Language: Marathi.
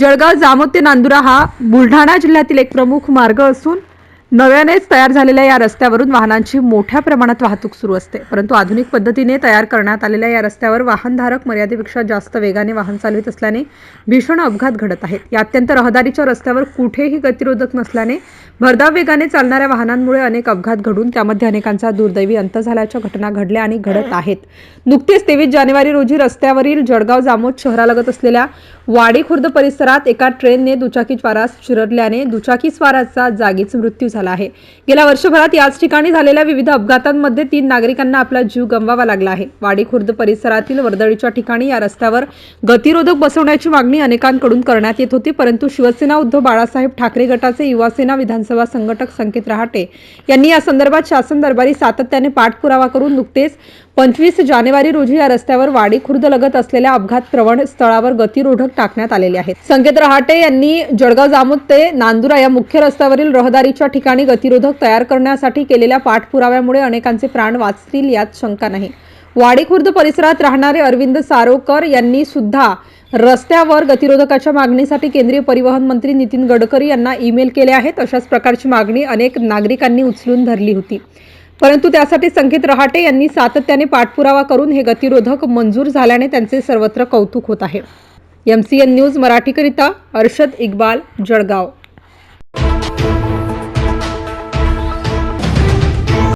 जळगाव जामोद ते नांदुरा हा बुलढाणा जिल्ह्यातील एक प्रमुख मार्ग असून नव्यानेच तयार झालेल्या या रस्त्यावरून वाहनांची मोठ्या प्रमाणात वाहतूक सुरू असते. परंतु आधुनिक पद्धतीने तयार करण्यात आलेल्या या रस्त्यावर वाहनधारक मर्यादेपेक्षा जास्त वेगाने वाहन चालवित असल्याने भीषण अपघात घडत आहेत. या अत्यंत रहदारीच्या रस्त्यावर कुठेही गतिरोधक नसल्याने भरधाव वेगाने चालणाऱ्या वाहनांमुळे अनेक अपघात घडून त्यामध्ये अनेकांचा दुर्दैवी अंत झाल्याच्या घटना घडल्या आणि घडत आहेत. नुकतेच तेवीस जानेवारी रोजी रस्त्यावरील जळगाव जामोद शहरालगत असलेल्या वाडी खुर्द परिसरात एका ट्रेनने दुचाकीस्वारास चिरडल्याने दुचाकीस्वाराचा जागीच मृत्यू झाला. आहे. गेल्या वर्षभरात याच ठिकाणी झालेल्या विविध अपघातांमध्ये तीन नागरिकांना आपला जीव गमवावा लागला आहे. वाडी खुर्द परिसरातील वर्दळीच्या ठिकाणी या रस्त्यावर गतिरोधक बसवण्याची मागणी अनेकांकडून करण्यात येत होती परंतु शिवसेना उद्धव बाळासाहेब ठाकरे गटाचे युवासेना विधानसभा संघटक संकेत रहाटे यांनी या संदर्भात शासन दरबारी सातत्याने पाठपुरावा करून नुकतेच पंचवीस जानेवारी रोजी या रस्त्यावर वाडी खुर्द लगत असलेल्या अपघात प्रवण स्थळावर गतिरोधक टाकण्यात आलेले आहेत. संकेत रहाटे यांनी जळगाव जामोद ते नांदुरा या मुख्य रस्त्यावरील रहदारीच्या ठिकाणी गतिरोधक तयार करण्यासाठी केलेल्या पाठपुराव्यामुळे अनेकांचे प्राण वाचतील यात शंका नाही. वाडी खुर्द परिसरात राहणारे अरविंद सारोकर यांनी सुद्धा रस्त्यावर गतिरोधकाच्या मागणीसाठी केंद्रीय परिवहन मंत्री नितीन गडकरी यांना ईमेल केले आहेत. अशाच प्रकारची मागणी अनेक नागरिकांनी उचलून धरली होती. परंतु त्यासाठी संकेत रहाटे यांनी सातत्याने पाठपुरावा करून हे गतिरोधक मंजूर झाल्याने त्यांचे सर्वत्र कौतुक होत आहे. एम सी एन न्यूज मराठीकरिता अर्शद इक्बाल जळगाव.